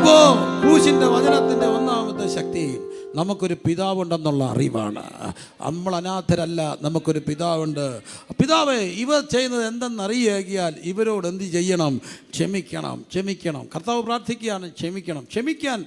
അപ്പോ ക്രൂശിന്റെ വചനത്തിന്റെ ഒന്നാമത്തെ ശക്തി നമുക്കൊരു പിതാവുണ്ടെന്നുള്ള അറിവാണ്. നമ്മൾ അനാഥരല്ല നമുക്കൊരു പിതാവുണ്ട്. പിതാവേ ഇവർ ചെയ്യുന്നത് എന്തെന്നറിയാൽ ഇവരോട് എന്ത് ചെയ്യണം? ക്ഷമിക്കണം ക്ഷമിക്കണം. കർത്താവ് പ്രാർത്ഥിക്കുകയാണ് ക്ഷമിക്കണം. ക്ഷമിക്കാൻ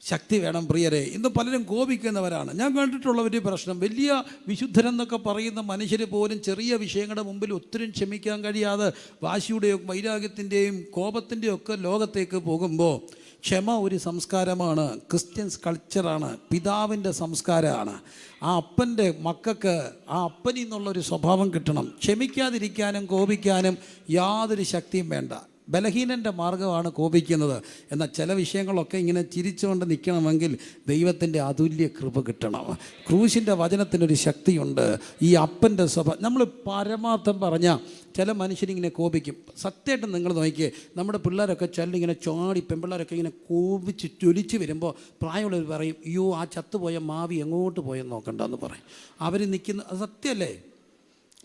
ശക്തി വേണം പ്രിയരെ. ഇന്ന് പലരും കോപിക്കുന്നവരാണ്. ഞാൻ കണ്ടിട്ടുള്ള ഒരു പ്രശ്നം. വലിയ വിശുദ്ധരെന്നൊക്കെ പറയുന്ന മനുഷ്യർ പോലും ചെറിയ വിഷയങ്ങളുടെ മുമ്പിൽ ഒത്തിരി ക്ഷമിക്കാൻ കഴിയാതെ വാശിയുടെയും വൈരാഗ്യത്തിന്റെയും കോപത്തിന്റെയും ഒക്കെ ലോകത്തേക്ക് പോകുമ്പോൾ ക്ഷമ ഒരു സംസ്കാരമാണ് ക്രിസ്ത്യൻസ് കൾച്ചറാണ് പിതാവിന്റെ സംസ്കാരമാണ്. ആ അപ്പന്റെ മക്കൾക്ക് ആ അപ്പനിൽ നിന്നുള്ളൊരു സ്വഭാവം കിട്ടണം. ക്ഷമിക്കാതിരിക്കാനും കോപിക്കാനും യാതൊരു ശക്തിയും വേണ്ട. ബലഹീനന്റെ മാർഗമാണ് കോപിക്കുന്നത്. എന്നാൽ ചില വിഷയങ്ങളൊക്കെ ഇങ്ങനെ ചിരിച്ചുകൊണ്ട് നിൽക്കണമെങ്കിൽ ദൈവത്തിന്റെ അതുല്യ കൃപ കിട്ടണം. ക്രൂശിന്റെ വചനത്തിനൊരു ശക്തിയുണ്ട്. ഈ അപ്പന്റെ സ്വഭ നമ്മൾ പരമാർത്ഥം പറഞ്ഞാൽ ചില മനുഷ്യരിങ്ങനെ കോപിക്കും. സത്യമായിട്ട് നിങ്ങൾ നോക്കിയേ നമ്മുടെ പിള്ളേരൊക്കെ ചിലരിങ്ങനെ ചാടി പെൺപിള്ളേരൊക്കെ ഇങ്ങനെ കോപിച്ച് ജ്വലിച്ച് വരുമ്പോൾ പ്രായമുള്ളവർ പറയും അയ്യോ ആ ചത്തുപോയ മാവി എങ്ങോട്ട് പോയെന്ന് നോക്കണ്ടെന്ന് പറയും. അവർ നിൽക്കുന്ന സത്യമല്ലേ?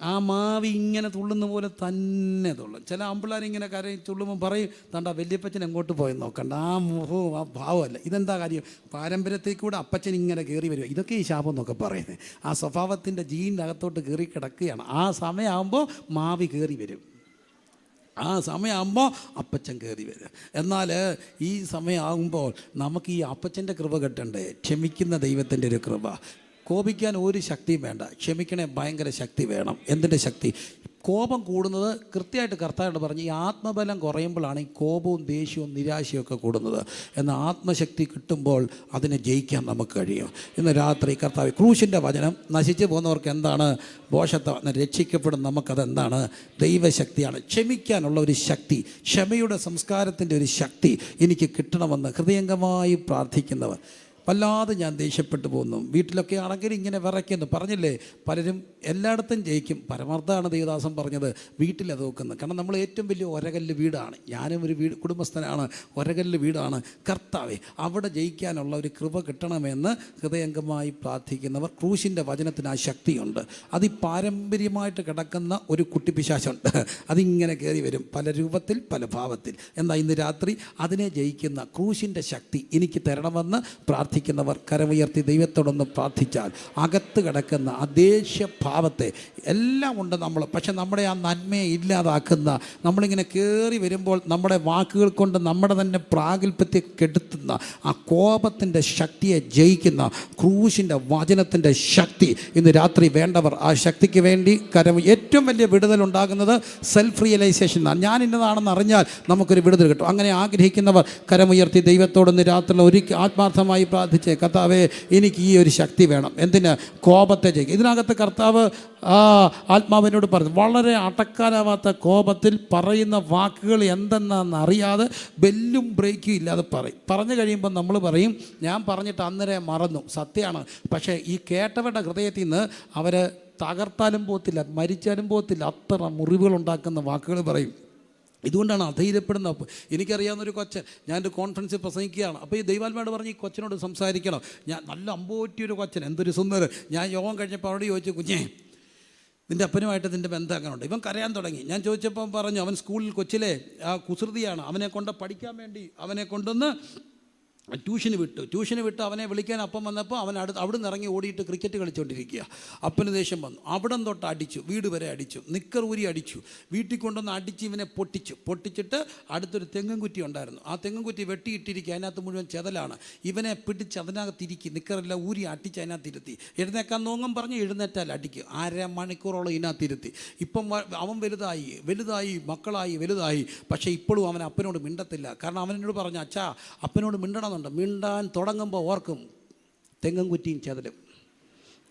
ആ മാവി ഇങ്ങനെ തുള്ളുന്ന പോലെ തന്നെ തുള്ളും. ചില ആമ്പിള്ളേരിങ്ങനെ കരയിൽ തുള്ളുമ്പോൾ പറയും തണ്ട വല്യപ്പച്ചൻ എങ്ങോട്ട് പോയെന്ന് നോക്കണ്ട. ആ മുഖവും ആ ഭാവമല്ല. ഇതെന്താ കാര്യം? പാരമ്പര്യത്തിൽ കൂടെ അപ്പച്ചൻ ഇങ്ങനെ കയറി വരും ഇതൊക്കെ ഈ ശാപം എന്നൊക്കെ പറയുന്നത്. ആ സ്വഭാവത്തിന്റെ ജീന്റെ അകത്തോട്ട് കയറി കിടക്കുകയാണ്. ആ സമയമാകുമ്പോൾ മാവി കയറി വരും. ആ സമയമാകുമ്പോൾ അപ്പച്ചൻ കയറി വരും. എന്നാൽ ഈ സമയമാകുമ്പോൾ നമുക്ക് ഈ അപ്പച്ചന്റെ കൃപ കിട്ടണ്ടേ? ക്ഷമിക്കുന്ന ദൈവത്തിന്റെ ഒരു കൃപ. കോപിക്കാൻ ഒരു ശക്തിയും വേണ്ട. ക്ഷമിക്കണേ ഭയങ്കര ശക്തി വേണം. എന്തിന്റെ ശക്തി? കോപം കൂടുന്നത് കൃത്യമായിട്ട് കർത്താവിനോട് പറഞ്ഞ് ഈ ആത്മബലം കുറയുമ്പോഴാണ് ഈ കോപവും ദേഷ്യവും നിരാശയും ഒക്കെ കൂടുന്നത്. എന്ന ആത്മശക്തി കിട്ടുമ്പോൾ അതിനെ ജയിക്കാൻ നമുക്ക് കഴിയും. ഇന്ന് രാത്രി കർത്താവ് ക്രൂശിന്റെ വചനം നശിച്ചു പോകുന്നവർക്ക് എന്താണ്? ബോഷത്വം രക്ഷിക്കപ്പെടും നമുക്കതെന്താണ്? ദൈവശക്തിയാണ്. ക്ഷമിക്കാനുള്ള ഒരു ശക്തി ക്ഷമയുടെ സംസ്കാരത്തിന്റെ ഒരു ശക്തി എനിക്ക് കിട്ടണമെന്ന് ഹൃദയംഗമായി പ്രാർത്ഥിക്കുന്നവർ. വല്ലാതെ ഞാൻ ദേഷ്യപ്പെട്ടു പോകുന്നു. വീട്ടിലൊക്കെ ആണെങ്കിൽ ഇങ്ങനെ വിറയ്ക്കുന്നു. പറഞ്ഞില്ലേ? പലരും എല്ലായിടത്തും ജയിക്കും. പരമാർത്ഥമാണ് ദേവദാസൻ പറഞ്ഞത് വീട്ടിലത് നോക്കുന്നത് കാരണം നമ്മൾ ഏറ്റവും വലിയ ഒരകല്ല് വീടാണ്. ഞാനും ഒരു വീട് കുടുംബസ്ഥനാണ്. ഒരകല്ല് വീടാണ്. കർത്താവെ അവിടെ ജയിക്കാനുള്ള ഒരു കൃപ കിട്ടണമെന്ന് ഹൃദയംഗമായി പ്രാർത്ഥിക്കുന്നവർ ക്രൂശിന്റെ വചനത്തിന് ആ ശക്തിയുണ്ട്. അത് പാരമ്പര്യമായിട്ട് കിടക്കുന്ന ഒരു കുട്ടിപ്പിശാശുണ്ട് അതിങ്ങനെ കയറി വരും. പല രൂപത്തിൽ പല ഭാവത്തിൽ. എന്നാൽ ഇന്ന് രാത്രി അതിനെ ജയിക്കുന്ന ക്രൂശിന്റെ ശക്തി എനിക്ക് തരണമെന്ന് പ്രാർത്ഥിക്കുന്നവർ കരമുയർത്തി ദൈവത്തോടൊന്ന് പ്രാർത്ഥിച്ചാൽ അകത്ത് കിടക്കുന്ന ആ ദേഷ്യഭാവത്തെ എല്ലാം ഉണ്ട് നമ്മൾ. പക്ഷെ നമ്മുടെ ആ നന്മയെ ഇല്ലാതാക്കുന്ന നമ്മളിങ്ങനെ കയറി വരുമ്പോൾ നമ്മുടെ വാക്കുകൾ കൊണ്ട് നമ്മുടെ തന്നെ പ്രാഗൽഭ്യത്തെ കെടുത്തുന്ന ആ കോപത്തിന്റെ ശക്തിയെ ജയിക്കുന്ന ക്രൂശിന്റെ വചനത്തിന്റെ ശക്തി ഇന്ന് രാത്രി വേണ്ടവർ ആ ശക്തിക്ക് വേണ്ടി കരം ഏറ്റവും വലിയ വിടുതൽ ഉണ്ടാകുന്നത് സെൽഫ് റിയലൈസേഷൻ ആണ് ഞാൻ ഇന്നതാണെന്ന് അറിഞ്ഞാൽ നമുക്കൊരു വിടുതൽ കിട്ടും. അങ്ങനെ ആഗ്രഹിക്കുന്നവർ കരമുയർത്തി ദൈവത്തോടൊന്ന് രാത്രി ഒരിക്കൽ ആത്മാർത്ഥമായി പ്രാർത്ഥിച്ച് കർത്താവേ എനിക്ക് ഈ ഒരു ശക്തി വേണം. എന്തിന്? കോപത്തെ ജയിക്കും ഇതിനകത്ത് കർത്താവ് ആ ആത്മാവിനോട് പറഞ്ഞു. വളരെ അടക്കാനാവാത്ത കോപത്തിൽ പറയുന്ന വാക്കുകൾ എന്തെന്നാന്ന് അറിയാതെ ബെല്ലും ബ്രേക്കും ഇല്ലാതെ പറയും. പറഞ്ഞു കഴിയുമ്പോൾ നമ്മൾ പറയും ഞാൻ പറഞ്ഞിട്ട് അന്നേരം മറന്നു. സത്യമാണ്. പക്ഷേ ഈ കേട്ടവരുടെ ഹൃദയത്തിൽ നിന്ന് അവർ തകർത്താലും പോകത്തില്ല മരിച്ചാലും പോകത്തില്ല അത്ര മുറിവുകൾ ഉണ്ടാക്കുന്ന വാക്കുകൾ പറയും. ഇതുകൊണ്ടാണ് അധൈര്യപ്പെടുന്ന എനിക്കറിയാവുന്ന ഒരു കൊച്ചൻ ഞാൻ ഒരു കോൺഫറൻസിൽ പ്രസംഗിക്കുകയാണ്. അപ്പോൾ ഈ ദൈവാത്മാട് പറഞ്ഞ് ഈ കൊച്ചനോട് സംസാരിക്കണം. ഞാൻ നല്ല അമ്പോറ്റിയൊരു കൊച്ചൻ എന്തൊരു സുന്ദരൻ. ഞാൻ യോഗം കഴിഞ്ഞപ്പോൾ അവിടെ ചോദിച്ചു കുഞ്ഞേ നിന്റെ അപ്പനുമായിട്ട് നിന്റെ ബന്ധം അങ്ങനെ ഉണ്ട് ഇവൻ കരയാൻ തുടങ്ങി. ഞാൻ ചോദിച്ചപ്പോൾ പറഞ്ഞു അവൻ സ്കൂളിൽ കൊച്ചിലെ ആ കുസൃതിയാണ്. അവനെ കൊണ്ട് പഠിക്കാൻ വേണ്ടി അവനെ കൊണ്ടൊന്ന് ട്യൂഷന് വിട്ടു. ട്യൂഷന് വിട്ട് അവനെ വിളിക്കാൻ അപ്പം വന്നപ്പോൾ അവൻ അടുത്ത് അവിടെ നിന്ന് ഇറങ്ങി ഓടിയിട്ട് ക്രിക്കറ്റ് കളിച്ചുകൊണ്ടിരിക്കുക അപ്പന് ദേഷ്യം വന്നു. അവിടം തൊട്ട് അടിച്ചു. വീട് വരെ അടിച്ചു. നിക്കർ ഊരി അടിച്ചു. വീട്ടിൽ കൊണ്ടുവന്ന് അടിച്ച് ഇവനെ പൊട്ടിച്ചു. പൊട്ടിച്ചിട്ട് അടുത്തൊരു തെങ്ങും കുറ്റി ഉണ്ടായിരുന്നു. ആ തെങ്ങും കുറ്റി വെട്ടിയിട്ടിരിക്കുക. അതിനകത്ത് മുഴുവൻ ചെതലാണ്. ഇവനെ പിടിച്ച് അതിനകത്തിരിക്കി. നിക്കറെല്ലാം ഊരി അടിച്ച് അതിനകത്തിരുത്തി. എഴുന്നേക്കാൻ നോങ്ങം പറഞ്ഞ് എഴുന്നേറ്റാൽ അടിക്കും. അര മണിക്കൂറോളം ഇതിനകത്തിരുത്തി. ഇപ്പം അവൻ വലുതായി. വലുതായി മക്കളായി വലുതായി. പക്ഷേ ഇപ്പോഴും അവൻ അപ്പനോട് മിണ്ടത്തില്ല. കാരണം അവനോട് പറഞ്ഞു അച്ഛാ അപ്പനോട് മിണ്ടണമെന്നുണ്ട് മിണ്ടാൻ തുടങ്ങുമ്പോൾ ഓർക്കും തെങ്ങും കുറ്റിയും ചെതലും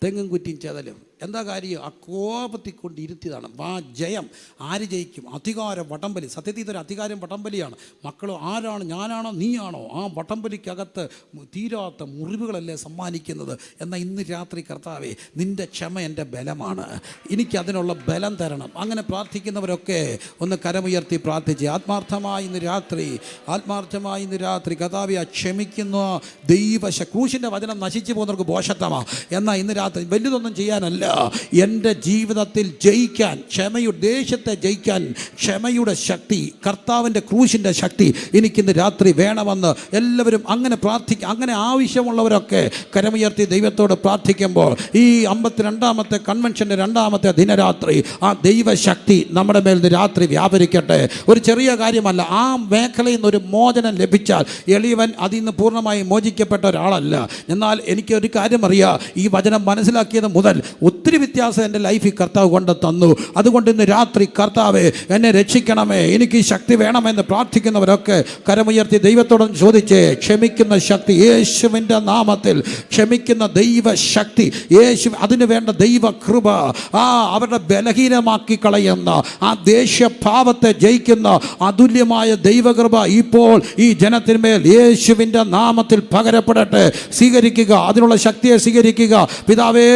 തെങ്ങും കുറ്റിയും ചെതലും. എന്താ കാര്യം? ആ കോപത്തിൽ കൊണ്ട് ഇരുത്തിയതാണ്. വാ ജയം. ആര് ജയിക്കും? അധികാര വടംബലി സത്യത്തിൽ ഇതൊരു അധികാരം വടംബലിയാണ് മക്കൾ ആരാണ്? ഞാനാണോ? നീയാണോ? ആ വടംബലിക്കകത്ത് തീരാത്ത മുറിവുകളല്ലേ സമ്മാനിക്കുന്നത്? എന്നാൽ ഇന്ന് രാത്രി കർത്താവേ നിന്റെ ക്ഷമ എന്റെ ബലമാണ്. എനിക്കതിനുള്ള ബലം തരണം. അങ്ങനെ പ്രാർത്ഥിക്കുന്നവരൊക്കെ ഒന്ന് കരമുയർത്തി പ്രാർത്ഥിച്ച് ആത്മാർത്ഥമായി ഇന്ന് രാത്രി ആത്മാർത്ഥമായി ഇന്ന് രാത്രി കഥാവിയ ക്ഷമിക്കുന്ന ദൈവശ ക്രൂശിന്റെ വചനം നശിച്ചു പോകുന്നവർക്ക് ബോഷത്വമാണ് എന്നാൽ ഇന്ന് രാത്രി വലുതൊന്നും ചെയ്യാനല്ല. എന്റെ ജീവിതത്തിൽ ജയിക്കാൻ ക്ഷമയുടെ ദേഷ്യത്തെ ജയിക്കാൻ ക്ഷമയുടെ ശക്തി കർത്താവിന്റെ ക്രൂശിന്റെ ശക്തി എനിക്കിന്ന് രാത്രി വേണമെന്ന് എല്ലാവരും അങ്ങനെ പ്രാർത്ഥിക്കുക അങ്ങനെ ആവശ്യമുള്ളവരൊക്കെ കരമുയർത്തി ദൈവത്തോട് പ്രാർത്ഥിക്കുമ്പോൾ ഈ അമ്പത്തിരണ്ടാമത്തെ കൺവെൻഷന്റെ രണ്ടാമത്തെ ദിനരാത്രി ആ ദൈവശക്തി നമ്മുടെ മേൽ രാത്രി വ്യാപരിക്കട്ടെ. ഒരു ചെറിയ കാര്യമല്ല ആ മേഖലയിൽ ഒരു മോചനം ലഭിച്ചാൽ എളിയവൻ അതിൽ നിന്ന് പൂർണമായി മോചിക്കപ്പെട്ട ഒരാളല്ല. എന്നാൽ എനിക്ക് ഒരു കാര്യം അറിയാം ഈ വചനം മനസ്സിലാക്കിയത് മുതൽ ഒത്തിരി വ്യത്യാസം എന്റെ ലൈഫിൽ കർത്താവ് കൊണ്ട് തന്നു. അതുകൊണ്ട് ഇന്ന് രാത്രി കർത്താവെ എന്നെ രക്ഷിക്കണമേ. എനിക്ക് ശക്തി വേണമെന്ന് പ്രാർത്ഥിക്കുന്നവരൊക്കെ കരമുയർത്തി ദൈവത്തോടും ചോദിച്ച് ക്ഷമിക്കുന്ന ശക്തി യേശുവിന്റെ നാമത്തിൽ ക്ഷമിക്കുന്ന ദൈവശക്തി യേശു അതിന് വേണ്ട ദൈവകൃപ ആ അവരുടെ ബലഹീനമാക്കി കളയുന്ന ആ ദേഷ്യഭാവത്തെ ജയിക്കുന്ന അതുല്യമായ ദൈവകൃപ ഇപ്പോൾ ഈ ജനത്തിന്മേൽ യേശുവിന്റെ നാമത്തിൽ പകരപ്പെടട്ടെ. സ്വീകരിക്കുക അതിനുള്ള ശക്തിയെ സ്വീകരിക്കുക. പിതാവേ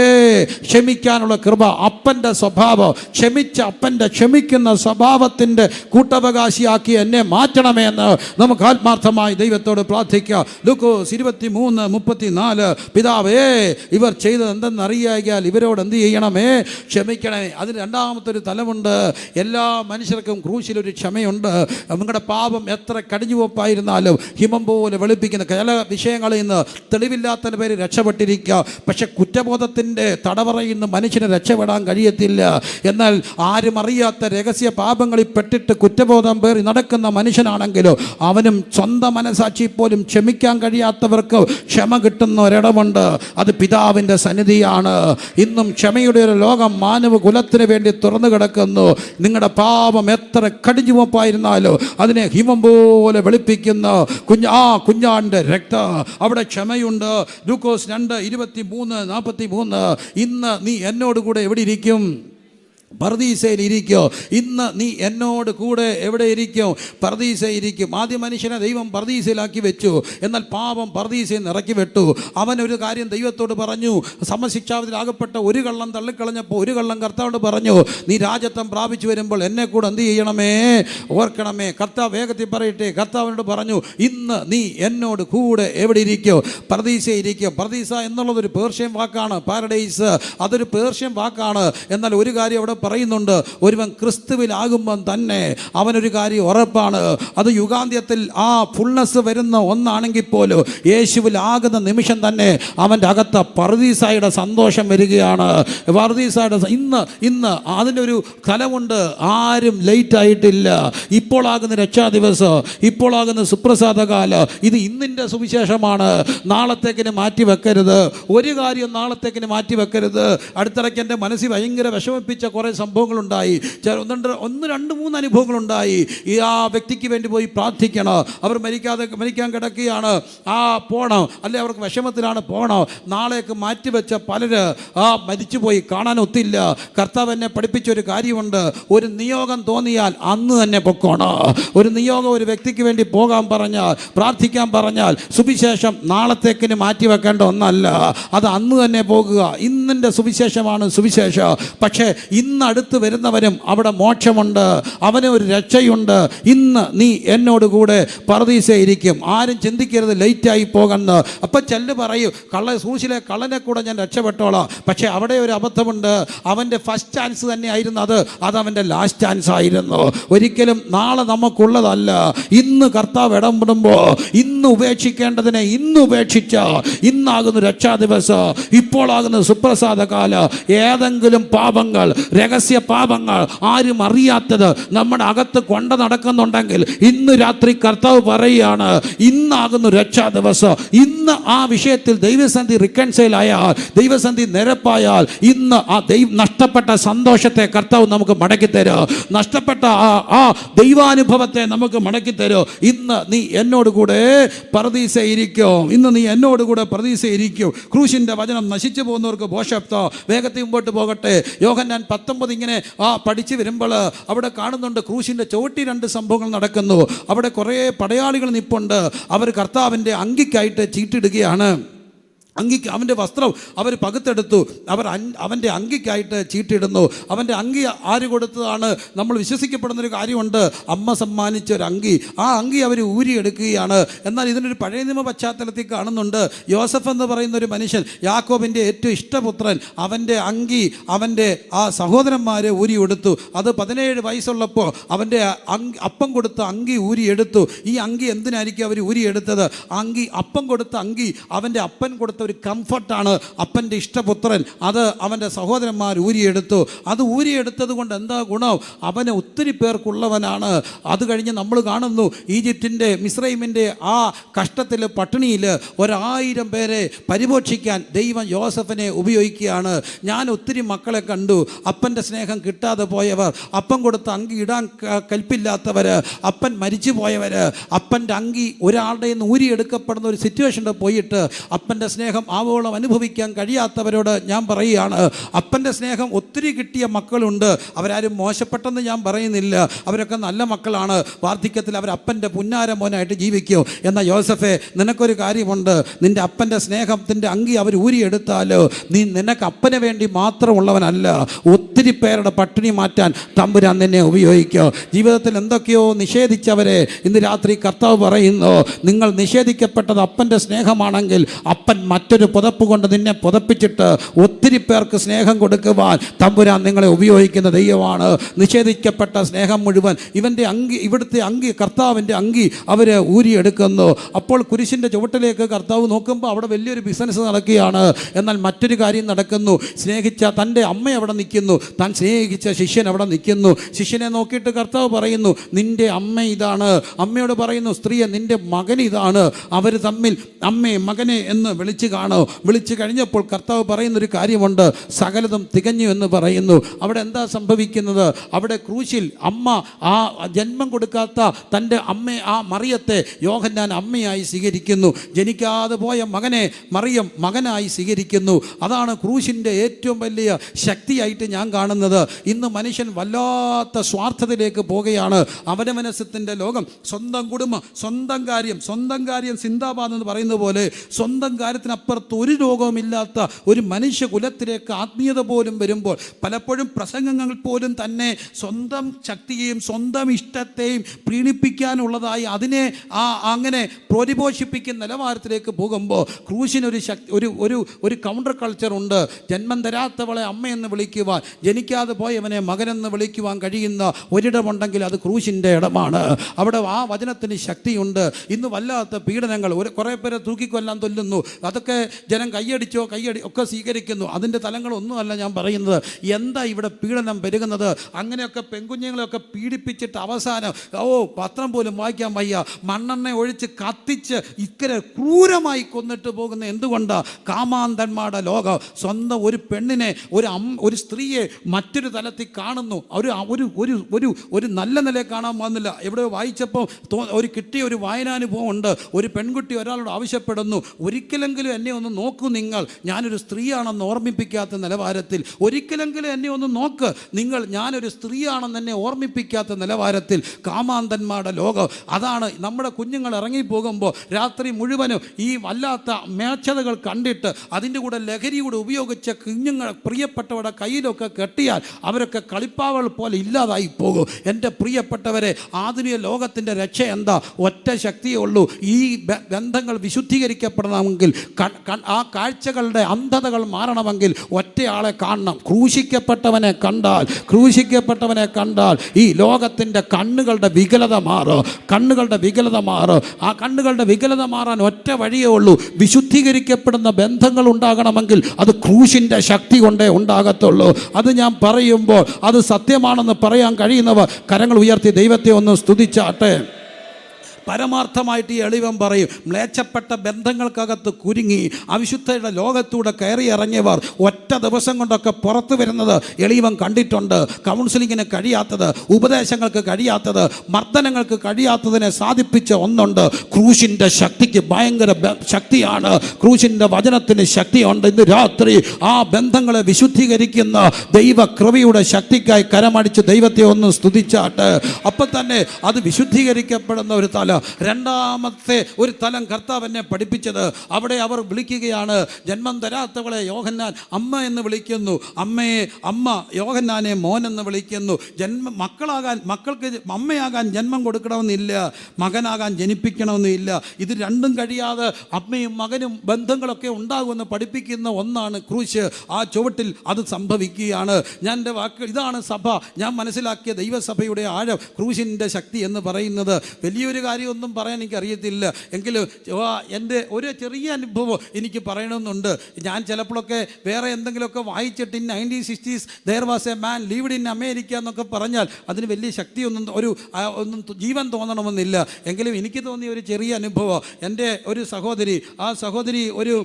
ക്ഷമിക്കാനുള്ള കൃപ അപ്പന്റെ സ്വഭാവം ക്ഷമിച്ച അപ്പന്റെ ക്ഷമിക്കുന്ന സ്വഭാവത്തിന്റെ കൂട്ടവകാശിയാക്കി എന്നെ മാറ്റണമേ എന്ന് നമുക്ക് ആത്മാർത്ഥമായി ദൈവത്തോട് പ്രാർത്ഥിക്കാം. ലൂക്കോസ് ഇരുപത്തി മൂന്ന് മുപ്പത്തി നാല് പിതാവേ ഇവർ ചെയ്തത് എന്തെന്നറിയാൽ ഇവരോട് എന്ത് ചെയ്യണമേ? ക്ഷമിക്കണമേ. അതിന് രണ്ടാമത്തെ ഒരു തലമുണ്ട്. എല്ലാ മനുഷ്യർക്കും ക്രൂശിലൊരു ക്ഷമയുണ്ട്. നിങ്ങളുടെ പാപം എത്ര കടിഞ്ഞുവപ്പായിരുന്നാലും ഹിമം പോലെ വെളുപ്പിക്കുന്ന ചില വിഷയങ്ങളിൽ നിന്ന് തെളിവില്ലാത്ത പേര് രക്ഷപ്പെട്ടിരിക്കുക. പക്ഷെ കുറ്റബോധത്തിന്റെ തടവറയിൽ നിന്ന് മനുഷ്യന് രക്ഷപ്പെടാൻ കഴിയത്തില്ല. എന്നാൽ ആരും അറിയാത്ത രഹസ്യ പാപങ്ങളിൽ പെട്ടിട്ട് കുറ്റബോധം പേറി നടക്കുന്ന മനുഷ്യനാണെങ്കിലോ അവനും സ്വന്തം മനസാക്ഷി പോലും ക്ഷമിക്കാൻ കഴിയാത്തവർക്ക് ക്ഷമ കിട്ടുന്ന ഒരിടമുണ്ട്. അത് പിതാവിന്റെ സന്നിധിയാണ്. ഇന്നും ക്ഷമയുടെ ഒരു ലോകം മാനവ കുലത്തിന് വേണ്ടി തുറന്നു കിടക്കുന്നു. നിങ്ങളുടെ പാപം എത്ര കടിഞ്ഞുമപ്പായിരുന്നാലോ അതിനെ ഹിമം പോലെ വെളുപ്പിക്കുന്ന. കുഞ്ഞ ആ കുഞ്ഞാന്റെ രക്ത അവിടെ ക്ഷമയുണ്ട്. ലൂക്കോസ് രണ്ട് ഇരുപത്തി മൂന്ന് നാൽപ്പത്തി മൂന്ന് ഇന്ന് നീ എന്നോട് കൂടെ എവിടെ ഇരിക്കും? പർദീസയിൽ ഇരിക്കോ. ഇന്ന് നീ എന്നോട് കൂടെ എവിടെ ഇരിക്കും? പർദീസയിൽ ഇരിക്കും. ആദ്യ മനുഷ്യനെ ദൈവം പർദീസയിലാക്കി വെച്ചു. എന്നാൽ പാപം പർദീസയിൽ നിറക്കി വിട്ടു. അവൻ ഒരു കാര്യം ദൈവത്തോട് പറഞ്ഞു. സമശിക്ഷാവിധിയിലാകപ്പെട്ട ഒരു കള്ളം തള്ളിക്കളഞ്ഞപ്പോൾ ഒരു കള്ളം കർത്താവോട് പറഞ്ഞു. നീ രാജത്വം പ്രാപിച്ചു വരുമ്പോൾ എന്നെ കൂടെ എന്ത് ചെയ്യണമേ? ഓർക്കണമേ. കർത്താവ് വേഗത്തിൽ പറയട്ടെ. കർത്താവിനോട് പറഞ്ഞു ഇന്ന് നീ എന്നോട് കൂടെ എവിടെ ഇരിക്കോ? പർദീസ ഇരിക്കും. പർദീസ എന്നുള്ളതൊരു പേർഷ്യൻ വാക്കാണ്. പാരഡൈസ് അതൊരു പേർഷ്യൻ വാക്കാണ്. എന്നാൽ ഒരു കാര്യം അവിടെ പറയുന്നുണ്ട് ഒരുവൻ ക്രിസ്തുവിലാകുമ്പം തന്നെ അവനൊരു കാര്യം ഉറപ്പാണ്. അത് യുഗാന്ത്യത്തിൽ ആ ഫുൾനെസ് വരുന്ന ഒന്നാണെങ്കിൽ പോലും യേശുവിലാകുന്ന നിമിഷം തന്നെ അവന്റെ അകത്ത് പർദീസായുടെ സന്തോഷം വരികയാണ്. പർദീസായുടെ ഇന്ന് ഇന്ന് അതിന്റെ ഒരു ഫലമുണ്ട് ആരും ലേറ്റ് ആയിട്ടില്ല. ഇപ്പോളാകുന്ന രക്ഷാ ദിവസം ഇപ്പോളാകുന്ന സുപ്രസാദകാല ഇത് ഇന്നിന്റെ സുവിശേഷമാണ്. നാളത്തേക്കിന് മാറ്റി വെക്കരുത്. ഒരു കാര്യം നാളത്തേക്കിന് മാറ്റി വെക്കരുത്. അടുത്തിടയ്ക്ക് എന്റെ മനസ്സിൽ ഭയങ്കര വിഷമിപ്പിച്ച കുറേ സംഭവങ്ങളുണ്ടായി. ചില ഒന്ന് രണ്ട് ഒന്ന് രണ്ട് മൂന്ന് അനുഭവങ്ങളുണ്ടായി. ഈ ആ വ്യക്തിക്ക് വേണ്ടി പോയി പ്രാർത്ഥിക്കണം. അവർ മരിക്കാതെ മരിക്കാൻ കിടക്കുകയാണ്. ആ പോണം. അല്ലെ അവർക്ക് വിഷമത്തിലാണ് പോണം. നാളേക്ക് മാറ്റിവെച്ച പലര് ആ മരിച്ചുപോയി. കാണാൻ ഒത്തില്ല. കർത്താവ് എന്നെ പഠിപ്പിച്ചൊരു കാര്യമുണ്ട്. ഒരു നിയോഗം തോന്നിയാൽ അന്ന് തന്നെ പൊക്കോണം. ഒരു നിയോഗം ഒരു വ്യക്തിക്ക് വേണ്ടി പോകാൻ പറഞ്ഞാൽ പ്രാർത്ഥിക്കാൻ പറഞ്ഞാൽ സുവിശേഷം നാളത്തേക്കിന് മാറ്റിവെക്കേണ്ട ഒന്നല്ല. അത് അന്ന് തന്നെ പോകുക. ഇന്നിന്റെ സുവിശേഷമാണ് സുവിശേഷം. പക്ഷേ ഇന്ന് അടുത്ത് വരുന്നവരും അവിടെ മോക്ഷമുണ്ട് അവന് ഒരു രക്ഷയുണ്ട്. ഇന്ന് നീ എന്നോട് കൂടെ പറദീസയിരിക്കും ആരും ചിന്തിക്കരുത് ലേറ്റായി പോകുന്ന. അപ്പം ചെല്ല് പറയൂ കള്ള സൂശിലെ കള്ളനെ കൂടെ ഞാൻ രക്ഷപ്പെട്ടോളാം. പക്ഷേ അവിടെ ഒരു അബദ്ധമുണ്ട്. അവന്റെ ഫസ്റ്റ് ചാൻസ് തന്നെ ആയിരുന്നു അത്. അത് അവന്റെ ലാസ്റ്റ് ചാൻസ് ആയിരുന്നു. ഒരിക്കലും നാളെ നമുക്കുള്ളതല്ല. ഇന്ന് കർത്താവ് ഇടപെടുമ്പോൾ ഇന്ന് ഉപേക്ഷിക്കേണ്ടതിനെ ഇന്ന് ഉപേക്ഷിച്ച ഇന്നാകുന്നു രക്ഷാ ദിവസം. ഇപ്പോളാകുന്ന സുപ്രസാദ കാല ഏതെങ്കിലും പാപങ്ങൾ രഹസ്യ പാപങ്ങൾ ആരും അറിയാത്തത് നമ്മുടെ അകത്ത് കൊണ്ട നടക്കുന്നുണ്ടെങ്കിൽ ഇന്ന് രാത്രി കർത്താവ് പറയുകയാണ് ഇന്നാകുന്നു രക്ഷാ ദിവസം. ഇന്ന് ആ വിഷയത്തിൽ ദൈവസന്ധി റിക്കൺസൈൽ ആയാൽ ദൈവസന്ധി നിരപ്പായാൽ ഇന്ന് ആ ദൈവ നഷ്ടപ്പെട്ട സന്തോഷത്തെ കർത്താവ് നമുക്ക് മടക്കി തരും. നഷ്ടപ്പെട്ട ആ ആ ദൈവാനുഭവത്തെ നമുക്ക് മടക്കി തരും. ഇന്ന് നീ എന്നോട് കൂടെ പ്രതീക്ഷയിരിക്കും ഇന്ന് നീ എന്നോട് കൂടെ പ്രതീസ ഇരിക്കും. ക്രൂശിന്റെ വചനം നശിച്ചു പോകുന്നവർക്ക് ബോഷപ്തോ വേഗത്തിൽ മുമ്പോട്ട് പോകട്ടെ. യോഹന്നാൻ പത്തൊമ്പത് ഇങ്ങനെ ആ പഠിച്ചു വരുമ്പോൾ അവിടെ കാണുന്നുണ്ട് ക്രൂശിന്റെ ചുവട്ടി രണ്ട് സംഭവങ്ങൾ നടക്കുന്നു. അവിടെ കുറേ പടയാളികൾ നിപ്പുണ്ട്. അവർ കർത്താവിന്റെ അങ്കിക്കായിട്ട് ചീട്ടിടുകയാണ് അങ്കിക്ക് അവന്റെ വസ്ത്രം അവർ പകുത്തെടുത്തു. അവർ അവന്റെ അങ്കിക്കായിട്ട് ചീട്ടിടുന്നു. അവന്റെ അങ്കി ആര് കൊടുത്തതാണ്? നമ്മൾ വിശ്വസിക്കപ്പെടുന്ന ഒരു കാര്യമുണ്ട്. അമ്മ സമ്മാനിച്ച ഒരു അങ്കി ആ അങ്കി അവർ ഊരിയെടുക്കുകയാണ്. എന്നാൽ ഇതിനൊരു പഴയ നിയമ പശ്ചാത്തലത്തിൽ കാണുന്നുണ്ട്. യോസഫ് എന്ന് പറയുന്ന ഒരു മനുഷ്യൻ യാക്കോബിന്റെ ഏറ്റവും ഇഷ്ടപുത്രൻ അവന്റെ അങ്കി അവന്റെ ആ സഹോദരന്മാരെ ഊരിയെടുത്തു. അത് പതിനേഴ് വയസ്സുള്ളപ്പോൾ അവന്റെ അപ്പം കൊടുത്ത അങ്കി ഊരിയെടുത്തു. ഈ അങ്കി എന്തിനായിരിക്കും അവർ ഊരിയെടുത്തത്? അങ്കി അപ്പം കൊടുത്ത അങ്കി അവന്റെ അപ്പൻ കൊടുത്ത ഒരു കംഫർട്ടാണ് അപ്പന്റെ ഇഷ്ടപുത്രൻ. അത് അവന്റെ സഹോദരന്മാർ ഊരിയെടുത്തു. അത് ഊരിയെടുത്തത് കൊണ്ട് എന്താ ഗുണം? അവന് ഒത്തിരി പേർക്കുള്ളവനാണ്. അത് കഴിഞ്ഞ് നമ്മൾ കാണുന്നു ഈജിപ്തിന്റെ മിസ്രൈമിന്റെ ആ കഷ്ടത്തിൽ പട്ടിണിയിൽ ഒരായിരം പേരെ പരിപോഷിക്കാൻ ദൈവം യോസഫിനെ ഉപയോഗിക്കുകയാണ്. ഞാൻ ഒത്തിരി മക്കളെ കണ്ടു. അപ്പന്റെ സ്നേഹം കിട്ടാതെ പോയവർ അപ്പൻ കൊടുത്ത അങ്കി ഇടാൻ കൽപ്പില്ലാത്തവർ അപ്പൻ മരിച്ചു പോയവർ അപ്പന്റെ അങ്കി ഒരാളുടെ നിന്ന് ഊരിയെടുക്കപ്പെടുന്ന ഒരു സിറ്റുവേഷനിൽ പോയിട്ട് അപ്പന്റെ സ്നേഹം ആവോളം അനുഭവിക്കാൻ കഴിയാത്തവരോട് ഞാൻ പറയുകയാണ്. അപ്പന്റെ സ്നേഹം ഒത്തിരി കിട്ടിയ മക്കളുണ്ട്. അവരാരും മോശപ്പെട്ടെന്ന് ഞാൻ പറയുന്നില്ല. അവരൊക്കെ നല്ല മക്കളാണ്. വാർദ്ധക്യത്തിൽ അവർ അപ്പന്റെ പുന്നാര മോനായിട്ട് ജീവിക്കും. എന്നാൽ യോസഫെ നിനക്കൊരു കാര്യമുണ്ട്. നിന്റെ അപ്പന്റെ സ്നേഹത്തിന്റെ അങ്കി അവർ ഊരിയെടുത്താലോ നീ നിനക്ക് അപ്പന് വേണ്ടി മാത്രമുള്ളവനല്ല. ഒത്തിരി പേരുടെ പട്ടിണി മാറ്റാൻ തമ്പുരാൻ നിന്നെ ഉപയോഗിക്കുക ജീവിതത്തിൽ എന്തൊക്കെയോ നിഷേധിച്ചവരെ ഇന്ന് രാത്രി കർത്താവ് പറയുന്നു നിങ്ങൾ നിഷേധിക്കപ്പെട്ടത് അപ്പന്റെ സ്നേഹമാണെങ്കിൽ അപ്പൻ മറ്റൊരു പുതപ്പ് കൊണ്ട് നിന്നെ പുതപ്പിച്ചിട്ട് ഒത്തിരി പേർക്ക് സ്നേഹം കൊടുക്കുവാൻ തമ്പുരാൻ നിങ്ങളെ ഉപയോഗിക്കുന്ന ദൈവമാണ്. നിഷേധിക്കപ്പെട്ട സ്നേഹം മുഴുവൻ ഇവന്റെ അങ്കി ഇവിടുത്തെ അങ്കി കർത്താവിന്റെ അങ്കി അവരെ ഊരിയെടുക്കുന്നു. അപ്പോൾ കുരിശിന്റെ ചുവട്ടിലേക്ക് കർത്താവ് നോക്കുമ്പോൾ അവിടെ വലിയൊരു ബിസിനസ് നടക്കുകയാണ്. എന്നാൽ മറ്റൊരു കാര്യം നടക്കുന്നു. സ്നേഹിച്ച തന്റെ അമ്മ അവിടെ നിൽക്കുന്നു. താൻ സ്നേഹിച്ച ശിഷ്യൻ അവിടെ നിൽക്കുന്നു. ശിഷ്യനെ നോക്കിയിട്ട് കർത്താവ് പറയുന്നു നിന്റെ അമ്മ ഇതാണ്. അമ്മയോട് പറയുന്നു സ്ത്രീയെ നിന്റെ മകൻ ഇതാണ്. അവർ തമ്മിൽ അമ്മയെ മകനെ എന്ന് വിളിച്ച് കാണോ. വിളിച്ചു കഴിഞ്ഞപ്പോൾ കർത്താവ് പറയുന്നൊരു കാര്യമുണ്ട്. സകലതും തികഞ്ഞു എന്ന് പറയുന്നു. അവിടെ എന്താ സംഭവിക്കുന്നത്? അവിടെ ക്രൂശിൽ അമ്മ ആ ജന്മം കൊടുക്കാത്ത തന്റെ അമ്മ ആ മറിയത്തെ യോഹന്നാൻ അമ്മയായി സ്വീകരിക്കുന്നു. ജനിക്കാതെ പോയ മകനെ മറിയം മകനായി സ്വീകരിക്കുന്നു. അതാണ് ക്രൂശിന്റെ ഏറ്റവും വലിയ ശക്തിയായിട്ട് ഞാൻ കാണുന്നത്. ഇന്ന് മനുഷ്യൻ വല്ലാത്ത സ്വാർത്ഥതയിലേക്ക് പോവുകയാണ് അവനമനസ്സത്തിന്റെ ലോകം സ്വന്തം കുടുംബം സ്വന്തം കാര്യം സ്വന്തം കാര്യം സിന്താബാദ് എന്ന് പറയുന്ന പോലെ സ്വന്തം കാര്യത്തിനപ്പുറത്ത് ഒരു രോഗവുമില്ലാത്ത ഒരു മനുഷ്യ കുലത്തിലേക്ക് ആത്മീയത പോലും വരുമ്പോൾ പലപ്പോഴും പ്രസംഗങ്ങൾ പോലും തന്നെ സ്വന്തം ശക്തിയെയും സ്വന്തം ഇഷ്ടത്തെയും പ്രീണിപ്പിക്കാനുള്ളതായി അതിനെ ആ അങ്ങനെ പ്രോരിപോഷിപ്പിക്കുന്ന നിലവാരത്തിലേക്ക് പോകുമ്പോൾ ക്രൂശിനൊരു ശക്തി ഒരു ഒരു ഒരു കൗണ്ടർ കൾച്ചർ ഉണ്ട്. ജന്മം തരാത്തവളെ അമ്മയെന്ന് വിളിക്കുവാൻ ജനിക്കാതെ പോയവനെ മകനെന്ന് വിളിക്കുവാൻ കഴിയുന്ന ഒരിടമുണ്ടെങ്കിൽ അത് ക്രൂശിന്റെ ഇടമാണ്. അവിടെ ആ വചനത്തിന് ശക്തിയുണ്ട്. ഇന്ന് വല്ലാത്ത പീഡനങ്ങൾ. ഒരു കുറേ പേരെ തൂക്കിക്കൊല്ലാൻ തൊല്ലുന്നു. അതൊക്കെ ജനം കൈയടിച്ചോ കൈയടി ഒക്കെ സ്വീകരിക്കുന്നു. അതിന്റെ തലങ്ങളൊന്നുമല്ല ഞാൻ പറയുന്നത്. എന്താ ഇവിടെ പീഡനം പെരുകുന്നത്? അങ്ങനെയൊക്കെ പെൺകുഞ്ഞുങ്ങളെയൊക്കെ പീഡിപ്പിച്ചിട്ട് അവസാനം ഓ പത്രം പോലും വായിക്കാൻ വയ്യ. മണ്ണെണ്ണ ഒഴിച്ച് കത്തിച്ച് ഇക്കരെ ക്രൂരമായി കൊന്നിട്ട് പോകുന്ന എന്തുകൊണ്ടാണ് കാമാന്തന്മാരുടെ ലോകം. സ്വന്തം ഒരു പെണ്ണിനെ ഒരു അം ഒരു സ്ത്രീയെ മറ്റൊരു തലത്തിൽ കാണുന്നു. ഒരു ഒരു ഒരു ഒരു ഒരു നല്ല നിലയെ കാണാൻ വന്നില്ല. എവിടെ വായിച്ചപ്പോൾ ഒരു കിട്ടിയ ഒരു വായനാനുഭവം ഉണ്ട് ഒരു പെൺകുട്ടി ഒരാളോട് ആവശ്യപ്പെടുന്നു. ഒരിക്കലെങ്കിലും എന്നെ ഒന്ന് നോക്കൂ നിങ്ങൾ. ഞാനൊരു സ്ത്രീയാണെന്ന് ഓർമ്മിപ്പിക്കാത്ത നിലവാരത്തിൽ. ഒരിക്കലെങ്കിലും എന്നെ ഒന്ന് നോക്ക്. നിങ്ങൾ ഞാനൊരു സ്ത്രീയാണെന്ന് എന്നെ ഓർമ്മിപ്പിക്കാത്ത നിലവാരത്തിൽ. കാമാന്തന്മാരുടെ ലോകം. അതാണ് നമ്മുടെ കുഞ്ഞുങ്ങൾ ഇറങ്ങിപ്പോകുമ്പോൾ രാത്രി മുഴുവനും ഈ വല്ലാത്ത മേച്ചതകൾ കണ്ടിട്ട് അതിന്റെ കൂടെ ലഹരി കൂടെ ഉപയോഗിച്ച കുഞ്ഞുങ്ങൾ പ്രിയപ്പെട്ടവരുടെ കയ്യിലൊക്കെ കെട്ടിയാൽ അവരൊക്കെ കളിപ്പാവൾ പോലെ ഇല്ലാതായി പോകും. എന്റെ പ്രിയപ്പെട്ടവരെ ആധുനിക ലോകത്തിന്റെ രക്ഷ എന്താ? ഒറ്റ ശക്തിയേ ഉള്ളൂ. ഈ ബന്ധങ്ങൾ വിശുദ്ധീകരിക്കപ്പെടണമെങ്കിൽ ആ കാഴ്ചകളുടെ അന്ധതകൾ മാറണമെങ്കിൽ ഒറ്റയാളെ കാണണം. ക്രൂശിക്കപ്പെട്ടവനെ കണ്ടാൽ ക്രൂശിക്കപ്പെട്ടവനെ കണ്ടാൽ ഈ ലോകത്തിന്റെ കണ്ണുകളുടെ വികലത മാറും കണ്ണുകളുടെ വികലത മാറും. ആ കണ്ണുകളുടെ വികലത മാറാൻ ഒറ്റ വഴിയേ ഉള്ളൂ. വിശുദ്ധീകരിക്കപ്പെടുന്ന ബന്ധങ്ങൾ ഉണ്ടാകണമെങ്കിൽ അത് ക്രൂശിന്റെ ശക്തി കൊണ്ടേ ഉണ്ടാകത്തുള്ളൂ. അത് ഞാൻ പറയുമ്പോൾ അത് സത്യമാണെന്ന് പറയാൻ കഴിയുന്നവ കരങ്ങൾ ഉയർത്തി ദൈവത്തെ ഒന്ന് സ്തുതിച്ചാട്ടെ. പരമാർത്ഥമായിട്ട് ഈ എളിവൻ പറയും. മ്ലേച്ഛപ്പെട്ട ബന്ധങ്ങൾക്കകത്ത് കുരുങ്ങി അവിശുദ്ധയുടെ ലോകത്തൂടെ കയറി ഇറങ്ങിയവർ ഒറ്റ ദിവസം കൊണ്ടൊക്കെ പുറത്തു വരുന്നത് എളിവൻ കണ്ടിട്ടുണ്ട്. കൗൺസിലിങ്ങിന് കഴിയാത്തത് ഉപദേശങ്ങൾക്ക് കഴിയാത്തത് മർദ്ദനങ്ങൾക്ക് കഴിയാത്തതിനെ സാധിപ്പിച്ച ഒന്നുണ്ട്. ക്രൂശിന്റെ ശക്തിക്ക് ഭയങ്കര ശക്തിയാണ്. ക്രൂശിന്റെ വചനത്തിന് ശക്തിയുണ്ട്. ഇന്ന് രാത്രി ആ ബന്ധങ്ങളെ വിശുദ്ധീകരിക്കുന്ന ദൈവ കൃപയുടെ ശക്തിക്കായി കരമടിച്ച് ദൈവത്തെ ഒന്ന് സ്തുതിച്ചാട്ട്. അപ്പം തന്നെ അത് വിശുദ്ധീകരിക്കപ്പെടുന്ന ഒരു തല. രണ്ടാമത്തെ ഒരു തലം കർത്താവ് എന്നെ പഠിപ്പിച്ചത്. അവിടെ അവർ വിളിക്കുകയാണ് ജന്മം തരാത്തവളെ യോഹന്നാൻ അമ്മ എന്ന് വിളിക്കുന്നു. അമ്മയെ അമ്മ യോഹന്നാനെ മോൻ എന്ന് വിളിക്കുന്നു. ജന്മ മക്കളാകാൻ മക്കൾക്ക് അമ്മയാകാൻ ജന്മം കൊടുക്കണമെന്നില്ല മകനാകാൻ ജനിപ്പിക്കണമെന്നില്ല. ഇത് രണ്ടും കഴിയാതെ അമ്മയും മകനും ബന്ധങ്ങളൊക്കെ ഉണ്ടാകുമെന്ന് പഠിപ്പിക്കുന്ന ഒന്നാണ് ക്രൂശ്. ആ ചുവട്ടിൽ അത് സംഭവിക്കുകയാണ്. ഞാൻ എന്റെ വാക്ക് ഇതാണ് സഭ. ഞാൻ മനസ്സിലാക്കിയ ദൈവസഭയുടെ ആഴം ക്രൂശിന്റെ ശക്തി എന്ന് പറയുന്നത്. വലിയൊരു കാര്യമൊന്നും പറയാൻ എനിക്ക് അറിയത്തില്ല എങ്കിലും എന്റെ ഒരു ചെറിയ അനുഭവം എനിക്ക് പറയണമെന്നുണ്ട്. ഞാൻ ചിലപ്പോഴൊക്കെ വേറെ എന്തെങ്കിലുമൊക്കെ വായിച്ചിട്ട് in nineteen sixties there was a man lived in America എന്നൊക്കെ പറഞ്ഞാൽ അതിന് വലിയ ശക്തിയൊന്നും ഒരു ഒന്നും ജീവൻ തോന്നണമെന്നില്ല. എങ്കിലും എനിക്ക് തോന്നിയ ഒരു ചെറിയ അനുഭവം. എന്റെ ഒരു സഹോദരി ആ സഹോദരി ഒരു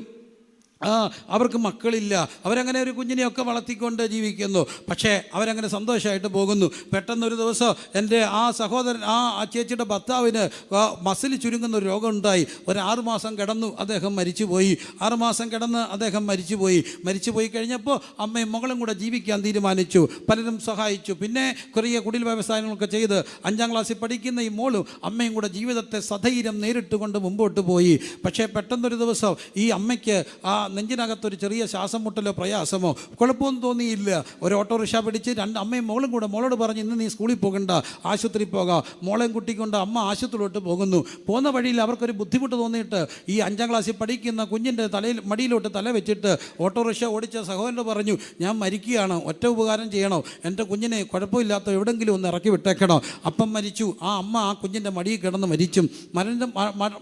ആ അവർക്ക് മക്കളില്ല. അവരങ്ങനെ ഒരു കുഞ്ഞിനെയൊക്കെ വളർത്തിക്കൊണ്ട് ജീവിക്കുന്നു. പക്ഷേ അവരങ്ങനെ സന്തോഷമായിട്ട് പോകുന്നു. പെട്ടെന്നൊരു ദിവസം എന്റെ ആ സഹോദരൻ ആ ചേച്ചിയുടെ ഭർത്താവിന് മസിൽ ചുരുങ്ങുന്ന ഒരു രോഗമുണ്ടായി. ഒരു ആറുമാസം കിടന്നു അദ്ദേഹം മരിച്ചുപോയി. ആറുമാസം കിടന്ന് അദ്ദേഹം മരിച്ചുപോയി. മരിച്ചുപോയി കഴിഞ്ഞപ്പോൾ അമ്മയും മകളും കൂടെ ജീവിക്കാൻ തീരുമാനിച്ചു. പലരും സഹായിച്ചു. പിന്നെ കുറേ കുടിൽ വ്യവസായങ്ങളൊക്കെ ചെയ്ത് അഞ്ചാം ക്ലാസ്സിൽ പഠിക്കുന്ന ഈ മോളും അമ്മയും കൂടെ ജീവിതത്തെ സധൈര്യം നേരിട്ട് കൊണ്ട് മുമ്പോട്ട് പോയി. പക്ഷേ പെട്ടെന്നൊരു ദിവസം ഈ അമ്മയ്ക്ക് ആ നെഞ്ചിനകത്തൊരു ചെറിയ ശ്വാസം മുട്ടലോ പ്രയാസമോ കുഴപ്പമൊന്നും തോന്നിയില്ല. ഒരു ഓട്ടോറിക്ഷ പിടിച്ച് രണ്ട് അമ്മയും മോളും കൂടെ മോളോട് പറഞ്ഞ് ഇന്ന് നീ സ്കൂളിൽ പോകണ്ട ആശുപത്രി പോകാം. മോളെയും കുട്ടിക്കൊണ്ട് അമ്മ ആശുപത്രിയിലോട്ട് പോകുന്നു. പോകുന്ന വഴിയിൽ അവർക്കൊരു ബുദ്ധിമുട്ട് തോന്നിയിട്ട് ഈ അഞ്ചാം ക്ലാസ്സിൽ പഠിക്കുന്ന കുഞ്ഞിന്റെ തലയിൽ മടിയിലോട്ട് തല വെച്ചിട്ട് ഓട്ടോറിക്ഷ ഓടിച്ച സഹോദരൻ പറഞ്ഞു ഞാൻ മരിക്കുകയാണ് ഒറ്റ ഉപകാരം ചെയ്യണോ? എന്റെ കുഞ്ഞിനെ കുഴപ്പമില്ലാത്ത എവിടെങ്കിലും ഒന്ന് ഇറക്കി വിട്ടേക്കണോ? അപ്പം മരിച്ചു. ആ അമ്മ ആ കുഞ്ഞിന്റെ മടിയിൽ കിടന്ന് മരിച്ചും. മരണം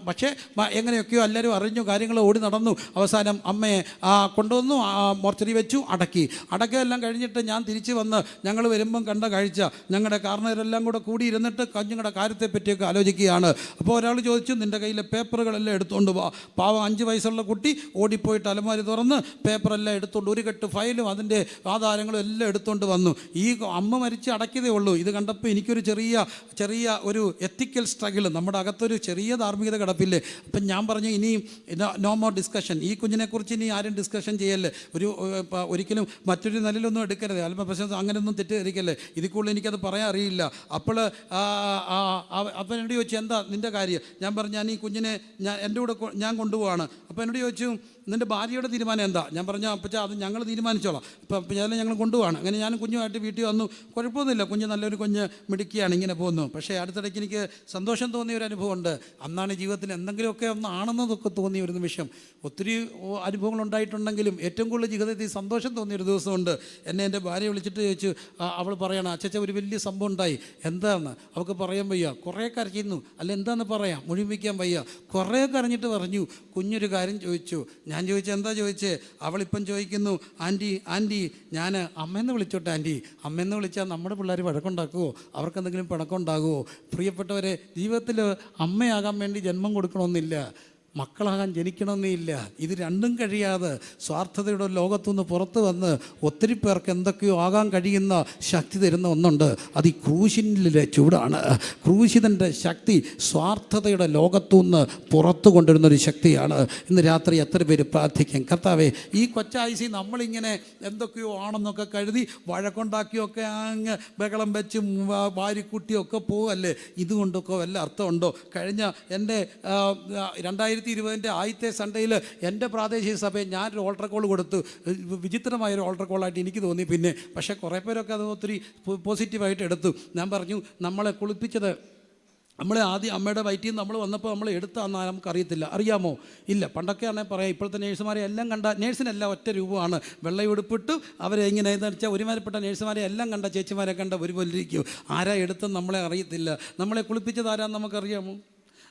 പക്ഷേ എങ്ങനെയൊക്കെയോ എല്ലാവരും അറിഞ്ഞു കാര്യങ്ങൾ ഓടി നടന്നു. അവസാനം അമ്മയെ കൊണ്ടുവന്നു മോർച്ചറി വെച്ചു അടക്കി. അടക്കമെല്ലാം കഴിഞ്ഞിട്ട് ഞാൻ തിരിച്ച് വന്ന് ഞങ്ങൾ വരുമ്പം കണ്ട കാഴ്ച ഞങ്ങളുടെ കാരണവരെല്ലാം കൂടെ കൂടി ഇരുന്നിട്ട് കാര്യത്തെ പറ്റിയൊക്കെ ആലോചിക്കുകയാണ്. അപ്പോൾ ഒരാൾ ചോദിച്ചു നിന്റെ കയ്യിലെ പേപ്പറുകളെല്ലാം എടുത്തുകൊണ്ട് വാ. പാവം അഞ്ച് വയസ്സുള്ള കുട്ടി ഓടിപ്പോയിട്ട് അലമാരി തുറന്ന് പേപ്പറെല്ലാം എടുത്തുകൊണ്ട് ഒരു കെട്ട് ഫയലും അതിന്റെ ആധാരങ്ങളും എല്ലാം എടുത്തുകൊണ്ട് വന്നു. ഈ അമ്മ മരിച്ച് അടക്കിയതേ ഉള്ളൂ. ഇത് കണ്ടപ്പോൾ എനിക്കൊരു ചെറിയ ചെറിയ ഒരു എത്തിക്കൽ സ്ട്രഗിൾ നമ്മുടെ അകത്തൊരു ചെറിയ ധാർമ്മികത കിടപ്പില്ലേ? അപ്പം ഞാൻ പറഞ്ഞു ഇനിയും നോ മോർ ഡിസ്കഷൻ ഈ കുഞ്ഞിനെക്കുറിച്ച് ഇനി ആരും ഡിസ്കഷൻ ചെയ്യല്ലേ? ഒരു ഒരിക്കലും മറ്റൊരു നിലയിലൊന്നും എടുക്കരുത്. അല്പപ്രശ്നം അങ്ങനെയൊന്നും തെറ്റിദ്ധരിക്കല്ലേ? ഇതിൽ കൂടുതൽ എനിക്കത് പറയാൻ അറിയില്ല. അപ്പോൾ അപ്പം എന്നോട് ചോദിച്ചു എന്താ നിന്റെ കാര്യം? ഞാൻ പറഞ്ഞു ഞാൻ ഈ കുഞ്ഞിനെ ഞാൻ എന്റെ കൂടെ ഞാൻ കൊണ്ടുപോവാണ്. അപ്പോൾ എന്നോട് ചോദിച്ചു നിന്റെ ഭാര്യയുടെ തീരുമാനം എന്താ? ഞാൻ പറഞ്ഞു അപ്പച്ചാ അത് ഞങ്ങൾ തീരുമാനിച്ചോളാം. ഇപ്പം അപ്പം ഞാൻ ഞങ്ങൾ കൊണ്ടുപോകണം അങ്ങനെ ഞാൻ കുഞ്ഞുമായിട്ട് വീട്ടിൽ വന്നു. കുഴപ്പമൊന്നുമില്ല. കുഞ്ഞ് നല്ലൊരു കുഞ്ഞ് മിടുക്കിയാണ് ഇങ്ങനെ പോകുന്നു. പക്ഷേ അടുത്തിടയ്ക്ക് എനിക്ക് സന്തോഷം തോന്നിയ ഒരു അനുഭവമുണ്ട്. അന്നാണ് ജീവിതത്തിൽ എന്തെങ്കിലുമൊക്കെ ഒന്ന് ആണെന്നതൊക്കെ തോന്നിയ ഒരു നിമിഷം. ഒത്തിരി അനുഭവങ്ങൾ ഉണ്ടായിട്ടുണ്ടെങ്കിലും ഏറ്റവും കൂടുതൽ ജീവിതത്തിൽ സന്തോഷം തോന്നിയ ഒരു ദിവസമുണ്ട്. എന്നെ എന്റെ ഭാര്യ വിളിച്ചിട്ട് ചോദിച്ചു അവൾ പറയണം അച്ഛച്ച ഒരു വലിയ സംഭവം ഉണ്ടായി. എന്താണ് അവൾക്ക് പറയാൻ വയ്യ. കുറേ കരയ്ക്കുന്നു അല്ല എന്താണെന്ന് പറയാം? മുഴുമിക്കാൻ വയ്യ. കുറേ കരഞ്ഞിട്ട് പറഞ്ഞു. കുഞ്ഞൊരു കാര്യം ചോദിച്ചു. ഞാൻ ചോദിച്ചു എന്താ ചോദിച്ച്? അവളിപ്പം ചോദിക്കുന്നു ആന്റി ആന്റി ഞാൻ അമ്മയെന്ന് വിളിച്ചോട്ടെ ആന്റി. അമ്മയെന്ന് വിളിച്ചാൽ നമ്മുടെ പിള്ളേർ വഴക്കുണ്ടാക്കുമോ എന്തെങ്കിലും പിണക്കമുണ്ടാകുമോ പ്രിയപ്പെട്ടവരെ ജീവിതത്തിൽ അമ്മയാകാൻ വേണ്ടി ജന്മം കൊടുക്കണമെന്നില്ല. മക്കളാകാൻ ജനിക്കണമെന്നില്ല ഇത് രണ്ടും കഴിയാതെ സ്വാർത്ഥതയുടെ ലോകത്തുനിന്ന് പുറത്ത് വന്ന് ഒത്തിരി പേർക്ക് എന്തൊക്കെയോ ആകാൻ കഴിയുന്ന ശക്തി തരുന്ന ഒന്നുണ്ട്. അത് ഈ ക്രൂശിനിലെ ചൂടാണ്. ക്രൂശിതന്റെ ശക്തി സ്വാർത്ഥതയുടെ ലോകത്തുനിന്ന് പുറത്തു കൊണ്ടുവരുന്ന ഒരു ശക്തിയാണ്. ഇന്ന് രാത്രി എത്ര പേര് പ്രാർത്ഥിക്കും? കർത്താവേ ഈ കൊച്ചായുസി നമ്മളിങ്ങനെ എന്തൊക്കെയോ ആണെന്നൊക്കെ കരുതി വഴക്കുണ്ടാക്കിയൊക്കെ അങ്ങ് ബഹളം വെച്ച് വാരിക്കുട്ടിയൊക്കെ പോവല്ലേ? ഇതുകൊണ്ടൊക്കെ വല്ല അർത്ഥമുണ്ടോ? കഴിഞ്ഞ എന്റെ ആ, രണ്ടായിരത്തി ഇരുപതിന്റെ ആദ്യത്തെ സൺഡേയിൽ എന്റെ പ്രാദേശിക സഭയിൽ ഞാനൊരു ഓൾട്ടർ കോൾ കൊടുത്തു. വിചിത്രമായൊരു ഓൾട്ടർ കോളായിട്ട് എനിക്ക് തോന്നി പിന്നെ. പക്ഷേ കുറേ പേരൊക്കെ അത് ഒത്തിരി പോസിറ്റീവായിട്ട് എടുത്തു. ഞാൻ പറഞ്ഞു നമ്മളെ കുളിപ്പിച്ചത് നമ്മളെ ആദ്യം അമ്മയുടെ വയറ്റിൽ നിന്ന് നമ്മൾ വന്നപ്പോൾ നമ്മൾ എടുത്താന്ന് നമുക്കറിയത്തില്ല. അറിയാമോ? ഇല്ല പണ്ടൊക്കെ ആണെങ്കിൽ പറയാം ഇപ്പോഴത്തെ നേഴ്സുമാരെ എല്ലാം കണ്ട നേഴ്സിനെല്ലാം ഒറ്റ രൂപമാണ്. വെള്ളയുടുപ്പിട്ട് അവരെ ഇങ്ങനെ എന്ന് വെച്ചാൽ ഒരുമാരിപ്പെട്ട നേഴ്സുമാരെ എല്ലാം കണ്ട ചേച്ചിമാരെ കണ്ട ഒരുപോലെ ഇരിക്കും ആരാ എടുത്തെന്ന് നമ്മളെ അറിയത്തില്ല. നമ്മളെ കുളിപ്പിച്ചത് ആരാന്ന് നമുക്കറിയാമോ?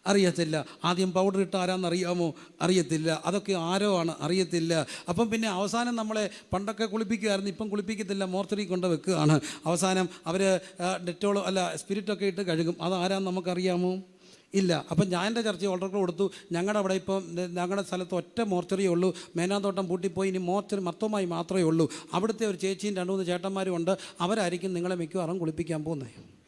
അറിയത്തില്ല. ആദ്യം പൗഡർ ഇട്ട് ആരാന്നറിയാമോ അറിയത്തില്ല. അതൊക്കെ ആരോ ആണ്. അറിയത്തില്ല. അപ്പം പിന്നെ അവസാനം നമ്മളെ പണ്ടൊക്കെ കുളിപ്പിക്കുമായിരുന്നു ഇപ്പം കുളിപ്പിക്കത്തില്ല. മോർച്ചറി കൊണ്ട് വെക്കുകയാണ്. അവസാനം അവർ ഡെറ്റോളോ അല്ല സ്പിരിറ്റൊക്കെ ഇട്ട് കഴുകും. അത് ആരാന്ന് നമുക്കറിയാമോ? ഇല്ല. അപ്പം ഞാൻ എന്റെ ചർച്ച ഓർഡർ കൊടുത്തു. ഞങ്ങളുടെ അവിടെ ഇപ്പം ഞങ്ങളുടെ സ്ഥലത്ത് ഒറ്റ മോർച്ചറിയേ ഉള്ളൂ. മേനാന്തോട്ടം പൂട്ടിപ്പോയി ഇനി മോർച്ചറി മൊത്തമായി മാത്രമേ ഉള്ളൂ. അവിടുത്തെ ഒരു ചേച്ചിയും രണ്ട് മൂന്ന് ചേട്ടന്മാരും ഉണ്ട്. അവരായിരിക്കും നിങ്ങളെ മിക്കവാറും കുളിപ്പിക്കാൻ പോകുന്നത്.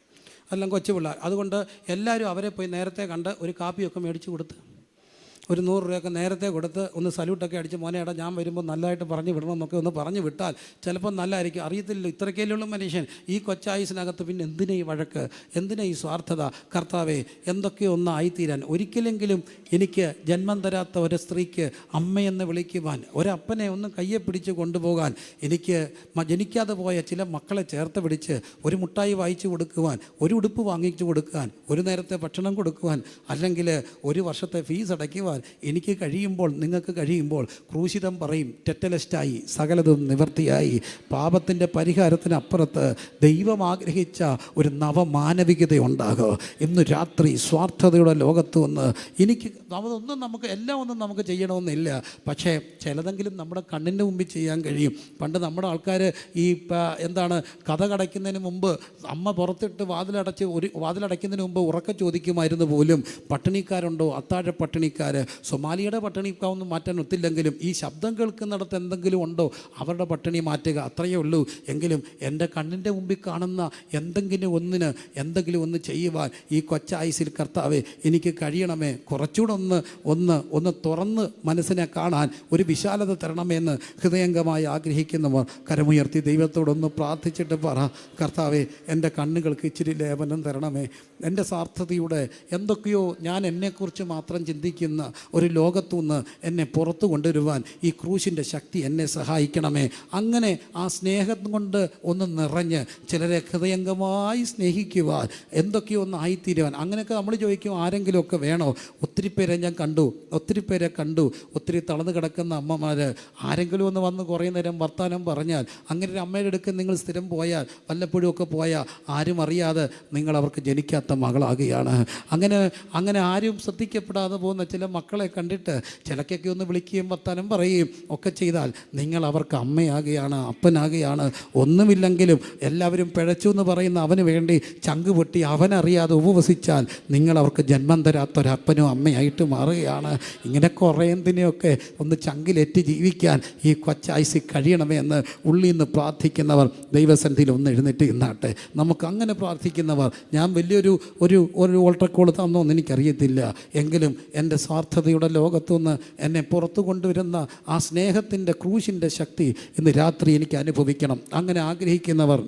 എല്ലാം കൊച്ചു പിള്ളേർ അതുകൊണ്ട് എല്ലാവരും അവരെ പോയി നേരത്തെ കണ്ട് ഒരു കാപ്പിയൊക്കെ മേടിച്ച് കൊടുത്ത് ഒരു നൂറ് രൂപയൊക്കെ നേരത്തെ കൊടുത്ത് ഒന്ന് സല്യൂട്ടൊക്കെ അടിച്ച് മോനെ ഞാൻ വരുമ്പോൾ നല്ലതായിട്ട് പറഞ്ഞു വിടണം എന്നൊക്കെ ഒന്ന് പറഞ്ഞു വിട്ടാൽ ചിലപ്പോൾ നല്ലതായിരിക്കും. അറിയത്തില്ല ഇത്രക്കേലുള്ള മനുഷ്യൻ. ഈ കൊച്ചായുസിനകത്ത് പിന്നെ എന്തിനാ ഈ വഴക്ക്? എന്തിനാ ഈ സ്വാർത്ഥത? കർത്താവേ എന്തൊക്കെ ഒന്ന് ആയിത്തീരാൻ? ഒരിക്കലെങ്കിലും എനിക്ക് ജന്മം തരാത്ത ഒരു സ്ത്രീക്ക് അമ്മയെന്ന് വിളിക്കുവാൻ ഒരപ്പനെ ഒന്ന് കയ്യെ പിടിച്ച് കൊണ്ടുപോകാൻ എനിക്ക് ജനിക്കാതെ പോയ ചില മക്കളെ ചേർത്ത് പിടിച്ച് ഒരു മുട്ടായി വായിച്ചു കൊടുക്കുവാൻ ഒരു ഉടുപ്പ് വാങ്ങിച്ചു കൊടുക്കുവാൻ ഒരു നേരത്തെ ഭക്ഷണം കൊടുക്കുവാൻ അല്ലെങ്കിൽ ഒരു വർഷത്തെ ഫീസ് അടയ്ക്കുവാൻ എനിക്ക് കഴിയുമ്പോൾ നിങ്ങൾക്ക് കഴിയുമ്പോൾ ക്രൂശിതം പറയും ടെറ്റലസ്റ്റായി സകലതും നിവർത്തിയായി. പാപത്തിന്റെ പരിഹാരത്തിനപ്പുറത്ത് ദൈവം ആഗ്രഹിച്ച ഒരു നവമാനവികത ഉണ്ടാകുക ഇന്ന് രാത്രി സ്വാർത്ഥതയുടെ ലോകത്ത് വന്ന് എനിക്ക് അതൊന്നും നമുക്ക് എല്ലാം ഒന്നും നമുക്ക് ചെയ്യണമെന്നില്ല. പക്ഷേ ചിലതെങ്കിലും നമ്മുടെ കണ്ണിന്റെ മുമ്പിൽ ചെയ്യാൻ കഴിയും. പണ്ട് നമ്മുടെ ആൾക്കാർ ഈ എന്താണ് കഥ കടയ്ക്കുന്നതിന് മുമ്പ് അമ്മ പുറത്തിട്ട് വാതിലടച്ച് ഒരു വാതിലടയ്ക്കുന്നതിന് മുമ്പ് ഉറക്കെ ചോദിക്കുമായിരുന്നു പോലും. പട്ടിണിക്കാരുണ്ടോ? അത്താഴ പട്ടിണിക്കാർ സൊമാലിയുടെ പട്ടിണിക്കാവൊന്നും മാറ്റാൻ ഒത്തില്ലെങ്കിലും ഈ ശബ്ദം കേൾക്കുന്നിടത്ത് എന്തെങ്കിലും ഉണ്ടോ? അവരുടെ പട്ടിണി മാറ്റുക അത്രയേ ഉള്ളൂ. എങ്കിലും എന്റെ കണ്ണിന്റെ മുമ്പിൽ കാണുന്ന എന്തെങ്കിലും ഒന്നിന് എന്തെങ്കിലും ഒന്ന് ചെയ്യുവാൻ ഈ കൊച്ചായുസിൽ കർത്താവേ എനിക്ക് കഴിയണമേ. കുറച്ചുകൂടെ ഒന്ന് ഒന്ന് ഒന്ന് തുറന്ന് മനസ്സിനെ കാണാൻ ഒരു വിശാലത തരണമേ എന്ന് ഹൃദയംഗമായി ആഗ്രഹിക്കുന്നവർ കരമുയർത്തി ദൈവത്തോടൊന്ന് പ്രാർത്ഥിച്ചിട്ട് പറ. കർത്താവെ എന്റെ കണ്ണുകൾക്ക് ഇച്ചിരി ലേപനം തരണമേ. എന്റെ സാർത്ഥതയുടെ എന്തൊക്കെയോ ഞാൻ എന്നെക്കുറിച്ച് മാത്രം ചിന്തിക്കുന്ന ഒരു ലോകത്തുനിന്ന് എന്നെ പുറത്തു കൊണ്ടുവരുവാൻ ഈ ക്രൂശിന്റെ ശക്തി എന്നെ സഹായിക്കണമേ. അങ്ങനെ ആ സ്നേഹം കൊണ്ട് ഒന്ന് നിറഞ്ഞ് ചിലരെ ഹൃദയംഗമായി സ്നേഹിക്കുവാൻ എന്തൊക്കെയോ ഒന്ന് ആയിത്തീരുവാൻ. അങ്ങനെയൊക്കെ നമ്മൾ ചോദിക്കും ആരെങ്കിലുമൊക്കെ വേണോ? ഒത്തിരി പേരെ ഞാൻ കണ്ടു ഒത്തിരി പേരെ കണ്ടു ഒത്തിരി തളർന്നു കിടക്കുന്ന അമ്മമാർ ആരെങ്കിലും ഒന്ന് വന്ന് കുറേ നേരം വർത്തമാനം പറഞ്ഞാൽ അങ്ങനെ ഒരു അമ്മയുടെ അടുക്ക് നിങ്ങൾ സ്ഥിരം പോയാൽ വല്ലപ്പോഴും ഒക്കെ പോയാൽ ആരും അറിയാതെ നിങ്ങൾ അവർക്ക് ജനിക്കാത്ത മകളാകുകയാണ്. അങ്ങനെ അങ്ങനെ ആരും ശ്രദ്ധിക്കപ്പെടാതെ പോകുന്ന ചില മക്കളെ കണ്ടിട്ട് ചിലക്കൊക്കെ ഒന്ന് വിളിക്കുകയും വത്താനും പറയുകയും ഒക്കെ ചെയ്താൽ നിങ്ങൾ അവർക്ക് അമ്മയാകുകയാണ് അപ്പനാകുകയാണ് ഒന്നുമില്ലെങ്കിലും എല്ലാവരും പിഴച്ചു എന്ന് പറയുന്ന അവന് വേണ്ടി ചങ്ക് പൊട്ടി അവനറിയാതെ ഉപവസിച്ചാൽ നിങ്ങൾ അവർക്ക് ജന്മം തരാത്തൊരപ്പനും അമ്മയായിട്ട് മാറുകയാണ്. ഇങ്ങനെ കുറേ എന്തിനെയൊക്കെ ഒന്ന് ചങ്കിലേറ്റ് ജീവിക്കാൻ ഈ കൊച്ചായ്സി കഴിയണമേ എന്ന് ഉള്ളിൽ നിന്ന് പ്രാർത്ഥിക്കുന്നവർ ദൈവസന്ധിയിൽ ഒന്ന് എഴുന്നേറ്റ് ഇന്നാട്ടെ നമുക്ക് അങ്ങനെ പ്രാർത്ഥിക്കുന്നവർ ഞാൻ വലിയൊരു ഒരു ഒരു ഓൾട്ടർക്കോൾ തന്നോന്ന് എനിക്കറിയത്തില്ല. എങ്കിലും എന്റെ സ്വാർത്ഥതയുടെ ലോകത്തുനിന്ന് എന്നെ പുറത്തു കൊണ്ടുവരുന്ന ആ സ്നേഹത്തിന്റെ ക്രൂശിന്റെ ശക്തി ഇന്ന് രാത്രി എനിക്ക് അനുഭവിക്കണം. അങ്ങനെ ആഗ്രഹിക്കുന്നവർ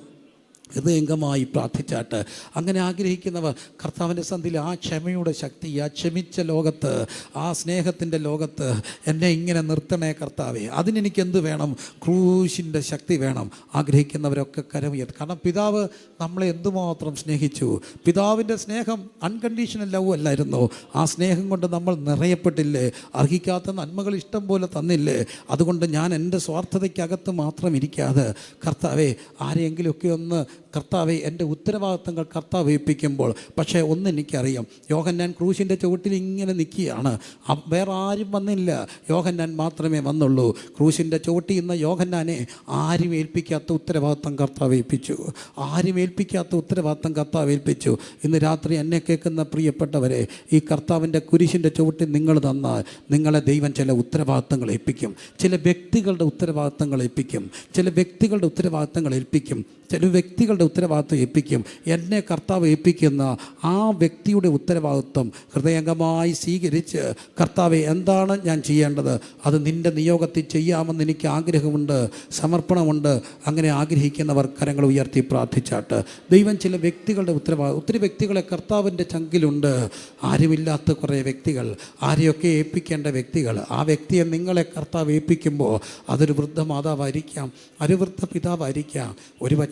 ഹൃദയംഗമായി പ്രാർത്ഥിച്ചാട്ട്. അങ്ങനെ ആഗ്രഹിക്കുന്നവർ കർത്താവിന്റെ സന്ധിയിൽ ആ ക്ഷമയുടെ ശക്തി ആ ക്ഷമിച്ച ലോകത്ത് ആ സ്നേഹത്തിന്റെ ലോകത്ത് എന്നെ ഇങ്ങനെ നിർത്തണേ കർത്താവേ. അതിനെനിക്ക് എന്ത് വേണം? ക്രൂശിന്റെ ശക്തി വേണം. ആഗ്രഹിക്കുന്നവരൊക്കെ കരമുയർ കാരണം പിതാവ് നമ്മളെ എന്തുമാത്രം സ്നേഹിച്ചു? പിതാവിന്റെ സ്നേഹം അൺകണ്ടീഷണൽ ലവ് അല്ലായിരുന്നു. ആ സ്നേഹം കൊണ്ട് നമ്മൾ നിറയപ്പെട്ടില്ലേ? അർഹിക്കാത്ത നന്മകൾ ഇഷ്ടം പോലെ തന്നില്ലേ? അതുകൊണ്ട് ഞാൻ എന്റെ സ്വാർത്ഥതയ്ക്കകത്ത് മാത്രം ഇരിക്കാതെ കർത്താവെ ആരെയെങ്കിലുമൊക്കെ ഒന്ന് കർത്താവെ എന്റെ ഉത്തരവാദിത്തങ്ങൾ കർത്താവ് ഏൽപ്പിക്കുമ്പോൾ പക്ഷേ ഒന്ന് എനിക്കറിയാം. യോഹന്നാൻ ക്രൂശിന്റെ ചുവട്ടിൽ ഇങ്ങനെ നിൽക്കുകയാണ്. വേറെ ആരും വന്നില്ല. യോഹന്നാൻ മാത്രമേ വന്നുള്ളൂ. ക്രൂശിന്റെ ചുവട്ടിൽ ഇന്ന് യോഹന്നാനെ ആരും ഏൽപ്പിക്കാത്ത ഉത്തരവാദിത്തം കർത്താവ് ഏൽപ്പിച്ചു. ആരും ഏൽപ്പിക്കാത്ത ഉത്തരവാദിത്തം കർത്താവ് ഏൽപ്പിച്ചു. ഇന്ന് രാത്രി എന്നെ കേൾക്കുന്ന പ്രിയപ്പെട്ടവരെ ഈ കർത്താവിന്റെ കുരിശിന്റെ ചുവട്ടിൽ നിങ്ങൾ തന്നാൽ നിങ്ങളെ ദൈവം ചില ഉത്തരവാദിത്തങ്ങൾ ഏൽപ്പിക്കും. ചില വ്യക്തികളുടെ ഉത്തരവാദിത്തങ്ങൾ ഏൽപ്പിക്കും. ചില വ്യക്തികളുടെ ഉത്തരവാദിത്തങ്ങൾ ഏൽപ്പിക്കും. ചില വ്യക്തികളുടെ ഉത്തരവാദിത്വം ഏൽപ്പിക്കും. എന്നെ കർത്താവ് ഏൽപ്പിക്കുന്ന ആ വ്യക്തിയുടെ ഉത്തരവാദിത്വം ഹൃദയംഗമായി സ്വീകരിച്ച് കർത്താവ് എന്താണ് ഞാൻ ചെയ്യേണ്ടത്? അത് നിന്റെ നിയോഗത്തിൽ ചെയ്യാമെന്ന് എനിക്ക് ആഗ്രഹമുണ്ട് സമർപ്പണമുണ്ട്. അങ്ങനെ ആഗ്രഹിക്കുന്നവർ കരങ്ങൾ ഉയർത്തി പ്രാർത്ഥിച്ചാട്ട്. ദൈവം ചില വ്യക്തികളുടെ ഉത്തരവാദിത്വം ഒത്തിരി വ്യക്തികളെ കർത്താവിന്റെ ചങ്കിലുണ്ട്. ആരുമില്ലാത്ത കുറേ വ്യക്തികൾ ആരെയൊക്കെ ഏൽപ്പിക്കേണ്ട വ്യക്തികൾ. ആ വ്യക്തിയെ നിങ്ങളെ കർത്താവ് ഏൽപ്പിക്കുമ്പോൾ അതൊരു വൃദ്ധ മാതാവായിരിക്കാം ഒരു വൃദ്ധ പിതാവായിരിക്കാം